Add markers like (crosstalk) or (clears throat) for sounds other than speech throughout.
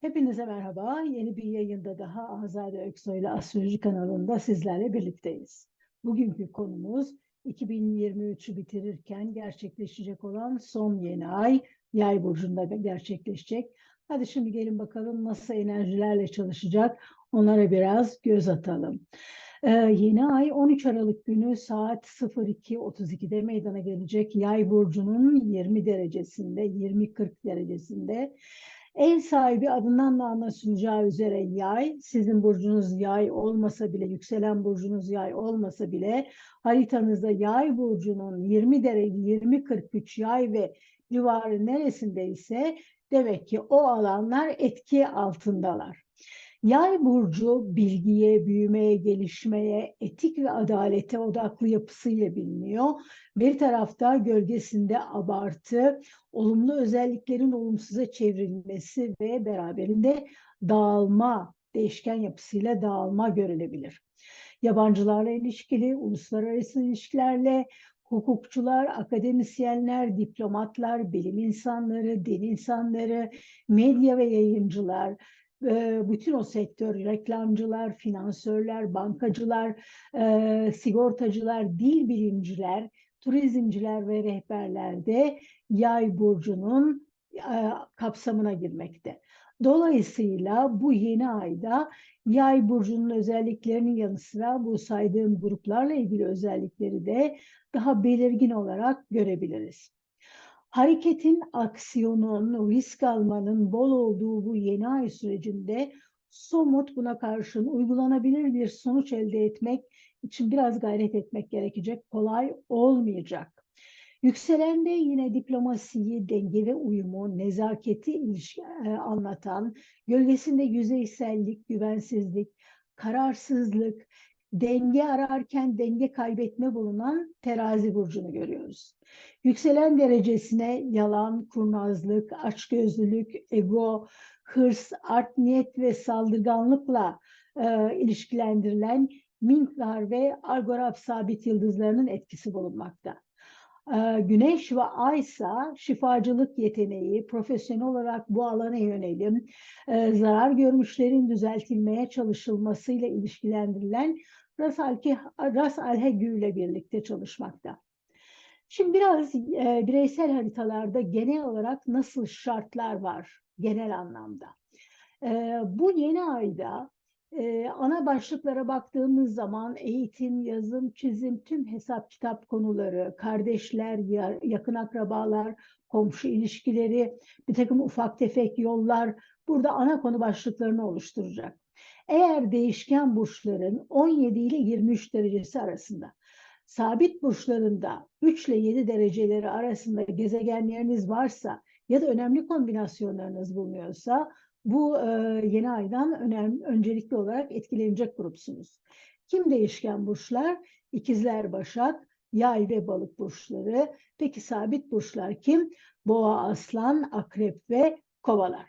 Hepinize merhaba. Yeni bir yayında daha Azade Öksoy ile Astroloji kanalında sizlerle birlikteyiz. Bugünkü konumuz 2023'ü bitirirken gerçekleşecek olan son yeni ay Yay burcunda gerçekleşecek. Hadi şimdi gelin bakalım nasıl enerjilerle çalışacak. Onlara biraz göz atalım. Ee, yeni ay 13 Aralık günü saat 02.32'de meydana gelecek. Yay burcunun 20 derecesinde, 20-40 derecesinde. Ev sahibi adından da anlaşılacağı üzere yay, sizin burcunuz yay olmasa bile, yükselen burcunuz yay olmasa bile haritanızda yay burcunun 20 derece, 20-43 yay ve civarı neresindeyse demek ki o alanlar etki altındalar. Yay burcu bilgiye, büyümeye, gelişmeye, etik ve adalete odaklı yapısıyla biliniyor. Bir tarafta gölgesinde abartı, olumlu özelliklerin olumsuza çevrilmesi ve beraberinde dağılma, değişken yapısıyla dağılma görülebilir. Yabancılarla ilişkili, uluslararası ilişkilerle, hukukçular, akademisyenler, diplomatlar, bilim insanları, din insanları, medya ve yayıncılar, bütün o sektör, reklamcılar, finansörler, bankacılar, sigortacılar, dil bilimciler, turizmciler ve rehberler de yay burcunun kapsamına girmekte. Dolayısıyla bu yeni ayda yay burcunun özelliklerinin yanı sıra bu saydığım gruplarla ilgili özellikleri de daha belirgin olarak görebiliriz. Hareketin, aksiyonun, risk almanın bol olduğu bu yeni ay sürecinde somut buna karşın uygulanabilir bir sonuç elde etmek için biraz gayret etmek gerekecek. Kolay olmayacak. Yükselende yine diplomasiyi, denge ve uyumu, nezaketi e, anlatan, gölgesinde yüzeysellik, güvensizlik, kararsızlık, denge ararken denge kaybetme bulunan terazi burcunu görüyoruz. Yükselen derecesine yalan, kurnazlık, açgözlülük, ego, hırs, art niyet ve saldırganlıkla e, ilişkilendirilen Minklar ve Algorab sabit yıldızlarının etkisi bulunmakta. E, Güneş ve Ay ise şifacılık yeteneği, profesyonel olarak bu alana yönelim, e, zarar görmüşlerin düzeltilmeye çalışılmasıyla ilişkilendirilen Ras, Alke, Ras Alhegü ile birlikte çalışmakta. Şimdi biraz e, bireysel haritalarda genel olarak nasıl şartlar var genel anlamda. E, bu yeni ayda e, ana başlıklara baktığımız zaman eğitim, yazım, çizim, tüm hesap kitap konuları, kardeşler, yakın akrabalar, komşu ilişkileri, bir takım ufak tefek yollar burada ana konu başlıklarını oluşturacak. Eğer değişken burçların 17 ile 23 derecesi arasında sabit burçlarında 3 ile 7 dereceleri arasında gezegenleriniz varsa ya da önemli kombinasyonlarınız bulunuyorsa bu e, yeni aydan önemli, öncelikli olarak etkilenecek grupsunuz. Kim değişken burçlar? İkizler, Başak, Yay ve Balık burçları. Peki sabit burçlar kim? Boğa, Aslan, Akrep ve Kovalar.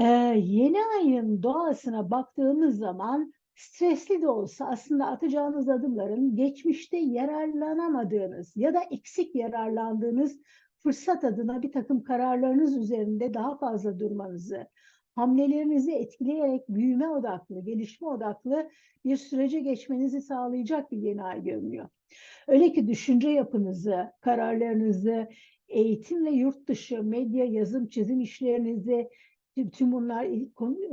Ee, yeni ayın doğasına baktığımız zaman stresli de olsa aslında atacağınız adımların geçmişte yararlanamadığınız ya da eksik yararlandığınız fırsat adına bir takım kararlarınız üzerinde daha fazla durmanızı, hamlelerinizi etkileyerek büyüme odaklı, gelişme odaklı bir sürece geçmenizi sağlayacak bir yeni ay görünüyor. Öyle ki düşünce yapınızı, kararlarınızı, eğitim ve yurt dışı, medya, yazım, çizim işlerinizi, tüm bunlar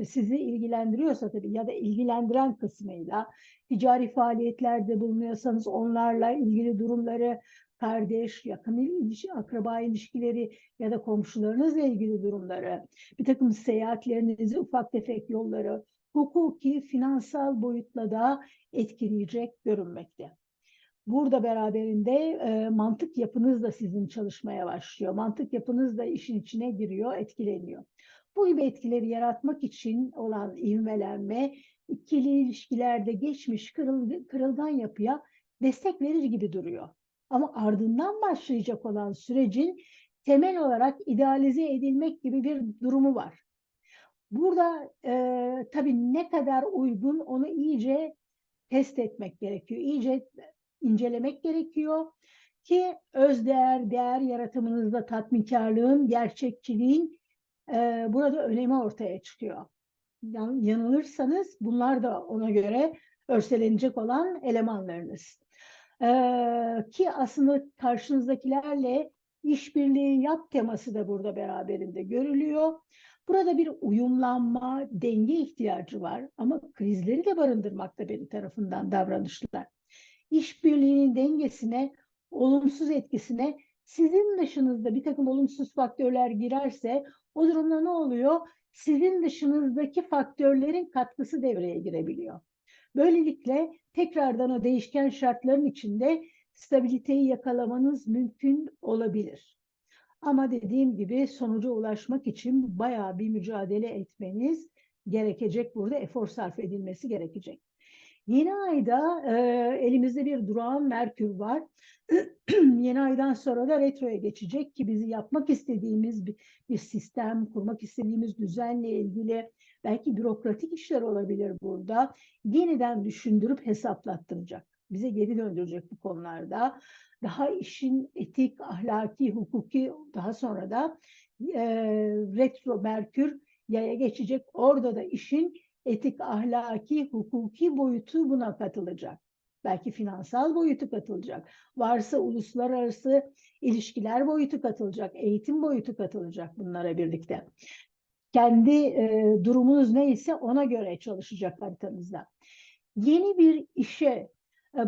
sizi ilgilendiriyorsa tabii ya da ilgilendiren kısmıyla ticari faaliyetlerde bulunuyorsanız onlarla ilgili durumları kardeş, yakın ilişki, akraba ilişkileri ya da komşularınızla ilgili durumları, bir takım seyahatlerinizi, ufak tefek yolları, hukuki, finansal boyutla da etkileyecek görünmekte. Burada beraberinde e, mantık yapınız da sizin çalışmaya başlıyor. Mantık yapınız da işin içine giriyor, etkileniyor. Bu gibi etkileri yaratmak için olan ivmelenme ikili ilişkilerde geçmiş kırılgan yapıya destek verir gibi duruyor. Ama ardından başlayacak olan sürecin temel olarak idealize edilmek gibi bir durumu var. Burada e, tabii ne kadar uygun onu iyice test etmek gerekiyor. İyice incelemek gerekiyor ki özdeğer, değer yaratımınızda tatminkarlığın, gerçekçiliğin e, burada önemi ortaya çıkıyor. Yan- Yanılırsanız bunlar da ona göre örselenecek olan elemanlarınız. E, ki aslında karşınızdakilerle işbirliği yap teması da burada beraberinde görülüyor. Burada bir uyumlanma, denge ihtiyacı var ama krizleri de barındırmakta benim tarafından davranışlar. İşbirliğinin dengesine, olumsuz etkisine sizin dışınızda bir takım olumsuz faktörler girerse o durumda ne oluyor? Sizin dışınızdaki faktörlerin katkısı devreye girebiliyor. Böylelikle tekrardan o değişken şartların içinde stabiliteyi yakalamanız mümkün olabilir. Ama dediğim gibi sonuca ulaşmak için bayağı bir mücadele etmeniz gerekecek. Burada efor sarf edilmesi gerekecek. Yeni ayda e, elimizde bir durağan Merkür var. (clears throat) Yeni aydan sonra da retroya geçecek ki bizi yapmak istediğimiz bir, bir sistem, kurmak istediğimiz düzenle ilgili belki bürokratik işler olabilir burada. Yeniden düşündürüp hesaplattıracak. Bize geri döndürecek bu konularda. Daha işin etik, ahlaki, hukuki daha sonra da e, retro Merkür yaya geçecek. Orada da işin etik, ahlaki, hukuki boyutu buna katılacak. Belki finansal boyutu katılacak. Varsa uluslararası ilişkiler boyutu katılacak, eğitim boyutu katılacak bunlara birlikte. Kendi e, durumunuz neyse ona göre çalışacak haritanızda. Yeni bir işe,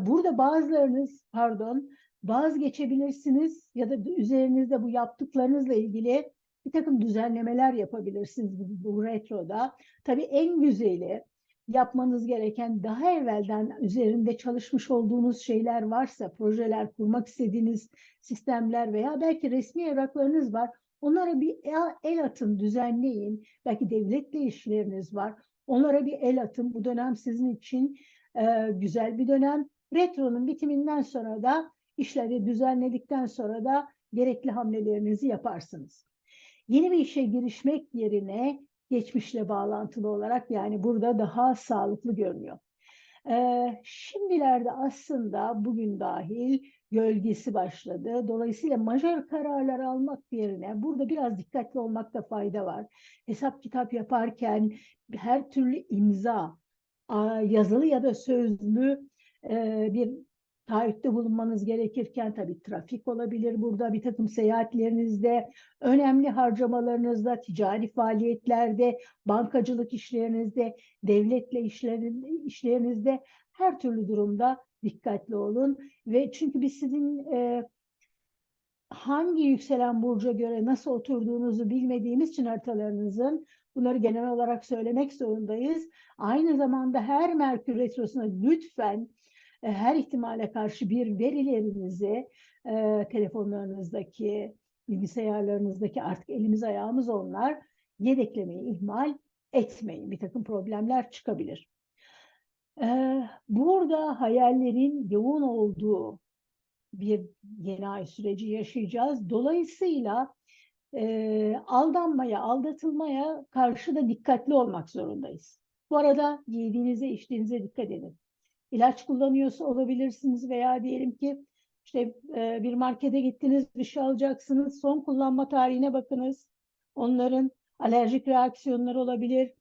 burada bazılarınız pardon vazgeçebilirsiniz ya da üzerinizde bu yaptıklarınızla ilgili bir takım düzenlemeler yapabilirsiniz bu, bu retroda. Tabii en güzeli yapmanız gereken daha evvelden üzerinde çalışmış olduğunuz şeyler varsa, projeler kurmak istediğiniz sistemler veya belki resmi evraklarınız var. Onlara bir el, el atın, düzenleyin. Belki devletle işleriniz var. Onlara bir el atın. Bu dönem sizin için e, güzel bir dönem. Retronun bitiminden sonra da işleri düzenledikten sonra da gerekli hamlelerinizi yaparsınız. Yeni bir işe girişmek yerine geçmişle bağlantılı olarak yani burada daha sağlıklı görünüyor. Ee, şimdilerde aslında bugün dahil gölgesi başladı. Dolayısıyla majör kararlar almak yerine burada biraz dikkatli olmakta fayda var. Hesap kitap yaparken her türlü imza, yazılı ya da sözlü bir taahhütte bulunmanız gerekirken tabii trafik olabilir burada. Bir takım seyahatlerinizde, önemli harcamalarınızda, ticari faaliyetlerde, bankacılık işlerinizde, devletle işlerin, işlerinizde her türlü durumda dikkatli olun. Ve çünkü biz sizin e, hangi yükselen burca göre nasıl oturduğunuzu bilmediğimiz için haritalarınızın bunları genel olarak söylemek zorundayız. Aynı zamanda her Merkür Retrosu'na lütfen e, her ihtimale karşı bir verilerinizi e, telefonlarınızdaki, bilgisayarlarınızdaki artık elimiz ayağımız onlar yedeklemeyi ihmal etmeyin. Bir takım problemler çıkabilir. E, burada hayallerin yoğun olduğu bir yeni ay süreci yaşayacağız. Dolayısıyla e, aldanmaya, aldatılmaya karşı da dikkatli olmak zorundayız. Bu arada yediğinize, içtiğinize dikkat edin ilaç kullanıyorsa olabilirsiniz veya diyelim ki işte e, bir markete gittiniz bir şey alacaksınız son kullanma tarihine bakınız. Onların alerjik reaksiyonları olabilir.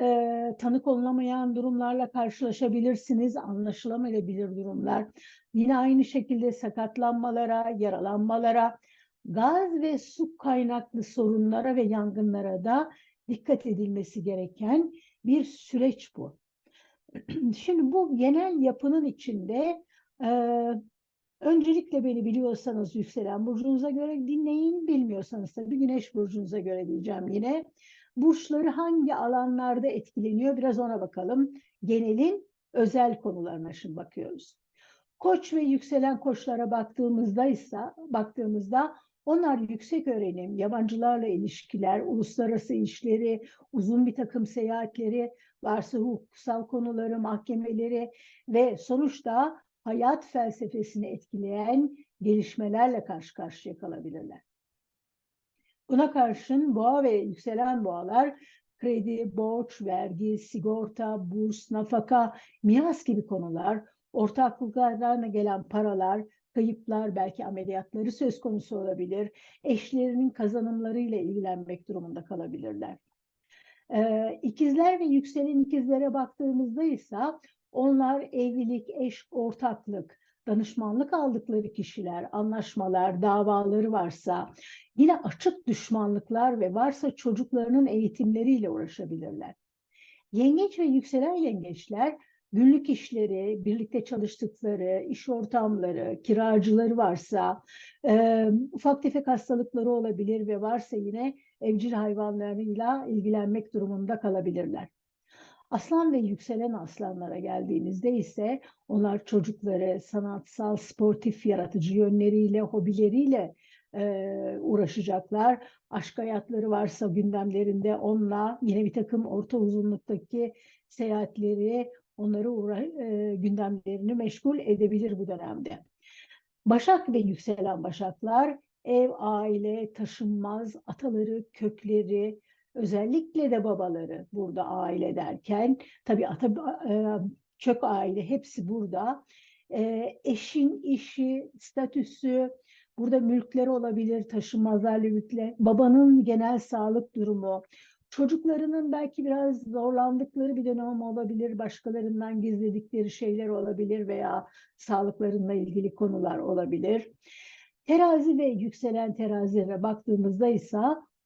E, tanı konulamayan durumlarla karşılaşabilirsiniz. Anlaşılamayabilir durumlar. Yine aynı şekilde sakatlanmalara, yaralanmalara, gaz ve su kaynaklı sorunlara ve yangınlara da dikkat edilmesi gereken bir süreç bu. (clears throat) Şimdi bu genel yapının içinde e, öncelikle beni biliyorsanız yükselen burcunuza göre dinleyin, bilmiyorsanız tabii güneş burcunuza göre diyeceğim yine. Burçları hangi alanlarda etkileniyor biraz ona bakalım. Genelin özel konularına şimdi bakıyoruz. Koç ve yükselen koçlara baktığımızda ise baktığımızda onlar yüksek öğrenim, yabancılarla ilişkiler, uluslararası işleri, uzun bir takım seyahatleri, varsa hukuksal konuları, mahkemeleri ve sonuçta hayat felsefesini etkileyen gelişmelerle karşı karşıya kalabilirler. Buna karşın boğa ve yükselen boğalar kredi, borç, vergi, sigorta, burs, nafaka, miras gibi konular, ortaklıklardan gelen paralar, kayıplar, belki ameliyatları söz konusu olabilir. Eşlerinin kazanımlarıyla ilgilenmek durumunda kalabilirler. Ee, ikizler ve yükselen ikizlere baktığımızda ise onlar evlilik, eş, ortaklık, danışmanlık aldıkları kişiler, anlaşmalar, davaları varsa, yine açık düşmanlıklar ve varsa çocuklarının eğitimleriyle uğraşabilirler. Yengeç ve yükselen yengeçler günlük işleri, birlikte çalıştıkları, iş ortamları, kiracıları varsa, e, ufak tefek hastalıkları olabilir ve varsa yine evcil hayvanlarıyla ilgilenmek durumunda kalabilirler. Aslan ve yükselen aslanlara geldiğimizde ise onlar çocukları sanatsal, sportif, yaratıcı yönleriyle, hobileriyle e, uğraşacaklar. Aşk hayatları varsa gündemlerinde onunla yine bir takım orta uzunluktaki seyahatleri, onları uğra e, gündemlerini meşgul edebilir bu dönemde. Başak ve yükselen başaklar ev, aile, taşınmaz, ataları, kökleri, özellikle de babaları burada aile derken, tabii ata, e, kök aile hepsi burada. E, eşin işi, statüsü, burada mülkleri olabilir, taşınmazlarla mülkler, babanın genel sağlık durumu, çocuklarının belki biraz zorlandıkları bir dönem olabilir, başkalarından gizledikleri şeyler olabilir veya sağlıklarıyla ilgili konular olabilir. Terazi ve yükselen terazilere baktığımızda ise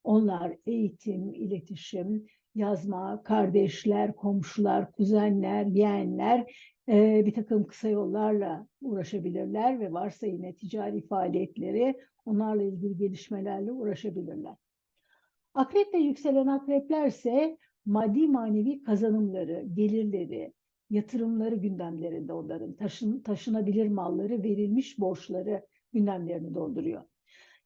onlar eğitim, iletişim, yazma, kardeşler, komşular, kuzenler, yeğenler e, bir takım kısa yollarla uğraşabilirler ve varsa yine ticari faaliyetleri onlarla ilgili gelişmelerle uğraşabilirler. Akrep ve yükselen akreplerse maddi manevi kazanımları, gelirleri, yatırımları gündemlerinde onların taşın, taşınabilir malları, verilmiş borçları gündemlerini dolduruyor.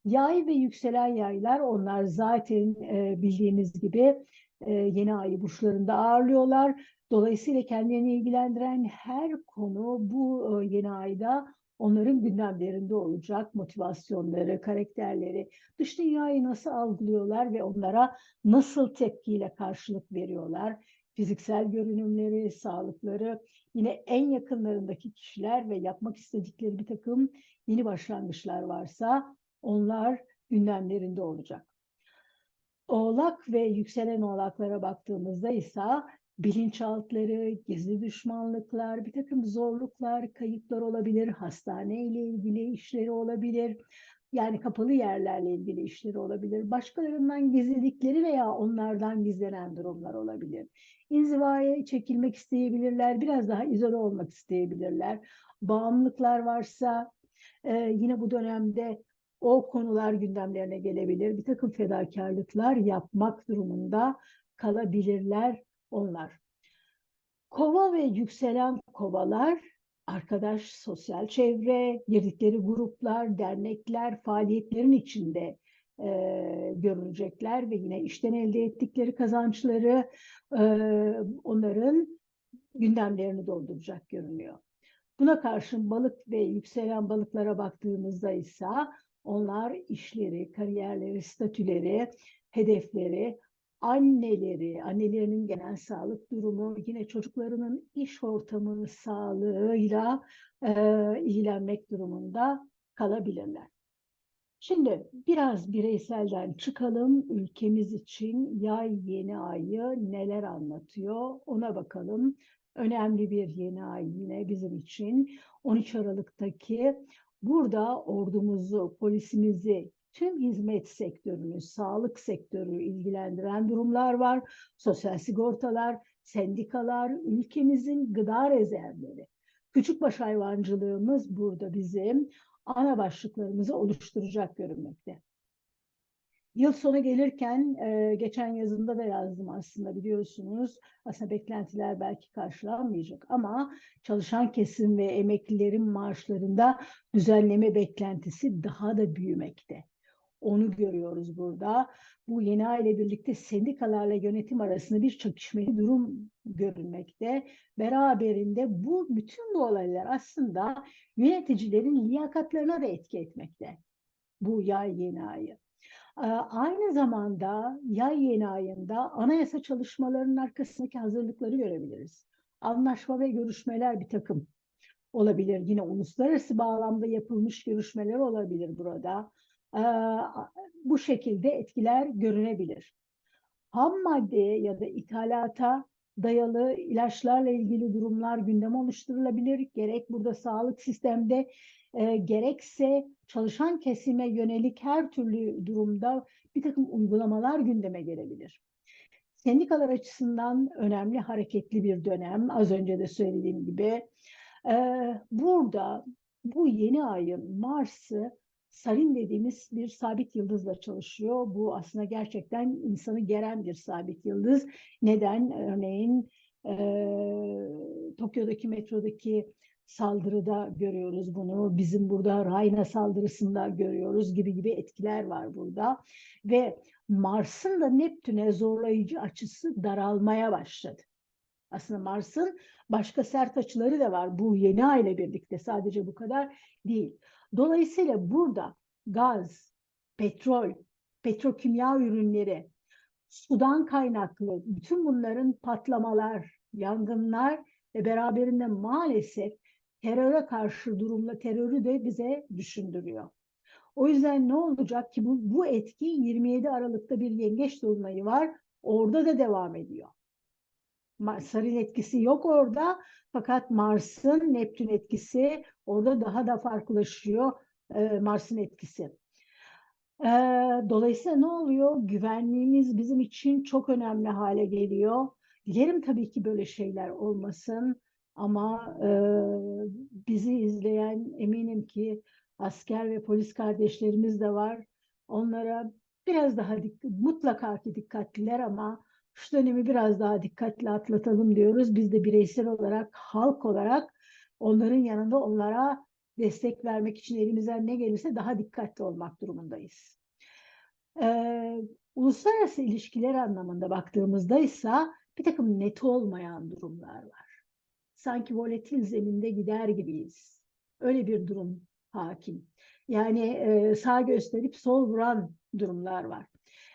Yay ve yükselen yaylar onlar zaten e, bildiğiniz gibi e, yeni ay burçlarında ağırlıyorlar. Dolayısıyla kendilerini ilgilendiren her konu bu e, yeni ayda onların gündemlerinde olacak. Motivasyonları, karakterleri, dış dünyayı nasıl algılıyorlar ve onlara nasıl tepkiyle karşılık veriyorlar. Fiziksel görünümleri, sağlıkları, yine en yakınlarındaki kişiler ve yapmak istedikleri bir takım yeni başlangıçlar varsa onlar gündemlerinde olacak. Oğlak ve yükselen oğlaklara baktığımızda ise bilinçaltları, gizli düşmanlıklar, bir takım zorluklar, kayıplar olabilir, hastane ile ilgili işleri olabilir, yani kapalı yerlerle ilgili işleri olabilir, başkalarından gizledikleri veya onlardan gizlenen durumlar olabilir. İnzivaya çekilmek isteyebilirler, biraz daha izole olmak isteyebilirler. Bağımlılıklar varsa e, yine bu dönemde o konular gündemlerine gelebilir. Bir takım fedakarlıklar yapmak durumunda kalabilirler onlar. Kova ve yükselen kovalar arkadaş, sosyal çevre, girdikleri gruplar, dernekler, faaliyetlerin içinde e, görülecekler ve yine işten elde ettikleri kazançları e, onların gündemlerini dolduracak görünüyor. Buna karşın balık ve yükselen balıklara baktığımızda ise onlar işleri, kariyerleri, statüleri, hedefleri, anneleri, annelerinin genel sağlık durumu, yine çocuklarının iş ortamı sağlığıyla e, ilgilenmek durumunda kalabilirler. Şimdi biraz bireyselden çıkalım. Ülkemiz için yay yeni ayı neler anlatıyor ona bakalım. Önemli bir yeni ay yine bizim için. 13 Aralık'taki burada ordumuzu, polisimizi, tüm hizmet sektörünü, sağlık sektörü ilgilendiren durumlar var. Sosyal sigortalar, sendikalar, ülkemizin gıda rezervleri. Küçükbaş hayvancılığımız burada bizim ana başlıklarımızı oluşturacak görünmekte. Yıl sonu gelirken e, geçen yazında da yazdım aslında biliyorsunuz. Aslında beklentiler belki karşılanmayacak ama çalışan kesim ve emeklilerin maaşlarında düzenleme beklentisi daha da büyümekte. Onu görüyoruz burada. Bu yeni aile birlikte sendikalarla yönetim arasında bir çakışmalı durum görülmekte. Beraberinde bu bütün bu olaylar aslında yöneticilerin liyakatlarına da etki etmekte. Bu yay yeni ayı. Aynı zamanda yay yeni ayında anayasa çalışmalarının arkasındaki hazırlıkları görebiliriz. Anlaşma ve görüşmeler bir takım olabilir. Yine uluslararası bağlamda yapılmış görüşmeler olabilir burada. Ee, bu şekilde etkiler görünebilir. Ham maddeye ya da ithalata dayalı ilaçlarla ilgili durumlar gündem oluşturulabilir. Gerek burada sağlık sistemde e, gerekse çalışan kesime yönelik her türlü durumda bir takım uygulamalar gündeme gelebilir. Sendikalar açısından önemli hareketli bir dönem. Az önce de söylediğim gibi. E, burada bu yeni ayın Mars'ı Sarin dediğimiz bir sabit yıldızla çalışıyor. Bu aslında gerçekten insanı geren bir sabit yıldız. Neden? Örneğin e, Tokyo'daki metrodaki saldırıda görüyoruz bunu. Bizim burada Rayna saldırısında görüyoruz gibi gibi etkiler var burada. Ve Mars'ın da Neptün'e zorlayıcı açısı daralmaya başladı. Aslında Mars'ın başka sert açıları da var. Bu yeni ay ile birlikte sadece bu kadar değil. Dolayısıyla burada gaz, petrol, petrokimya ürünleri, sudan kaynaklı bütün bunların patlamalar, yangınlar ve beraberinde maalesef teröre karşı durumla terörü de bize düşündürüyor. O yüzden ne olacak ki bu, bu etki 27 Aralık'ta bir yengeç dolunayı var. Orada da devam ediyor. Mars'ın etkisi yok orada fakat Mars'ın Neptün etkisi orada daha da farklılaşıyor e, Mars'ın etkisi. E, dolayısıyla ne oluyor? Güvenliğimiz bizim için çok önemli hale geliyor. Dilerim tabii ki böyle şeyler olmasın ama e, bizi izleyen eminim ki asker ve polis kardeşlerimiz de var. Onlara biraz daha mutlaka ki dikkatliler ama şu dönemi biraz daha dikkatli atlatalım diyoruz. Biz de bireysel olarak, halk olarak onların yanında onlara destek vermek için elimizden ne gelirse daha dikkatli olmak durumundayız. Ee, uluslararası ilişkiler anlamında baktığımızda ise bir takım net olmayan durumlar var. Sanki volatil zeminde gider gibiyiz. Öyle bir durum hakim. Yani e, sağ gösterip sol vuran durumlar var.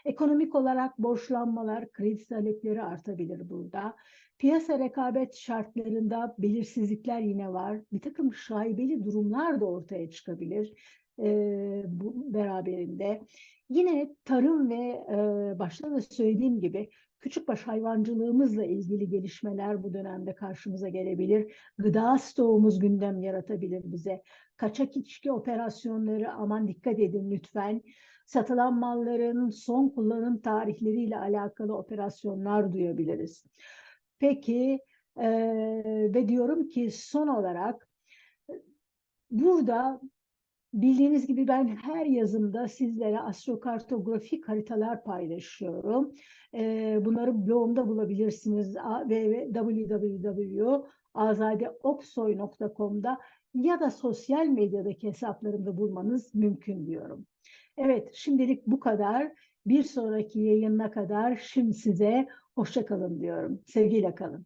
Ekonomik olarak borçlanmalar, kredi talepleri artabilir burada. Piyasa rekabet şartlarında belirsizlikler yine var. Bir takım şaibeli durumlar da ortaya çıkabilir e, bu beraberinde. Yine tarım ve e, başta da söylediğim gibi küçükbaş hayvancılığımızla ilgili gelişmeler bu dönemde karşımıza gelebilir. Gıda stoğumuz gündem yaratabilir bize. Kaçak içki operasyonları aman dikkat edin lütfen satılan malların son kullanım tarihleriyle alakalı operasyonlar duyabiliriz. Peki e, ve diyorum ki son olarak burada bildiğiniz gibi ben her yazımda sizlere astrokartografik haritalar paylaşıyorum. E, bunları blogumda bulabilirsiniz www.azadeoksoy.com'da ya da sosyal medyadaki hesaplarımda bulmanız mümkün diyorum. Evet, şimdilik bu kadar. Bir sonraki yayına kadar şimdi size hoşça kalın diyorum. Sevgiyle kalın.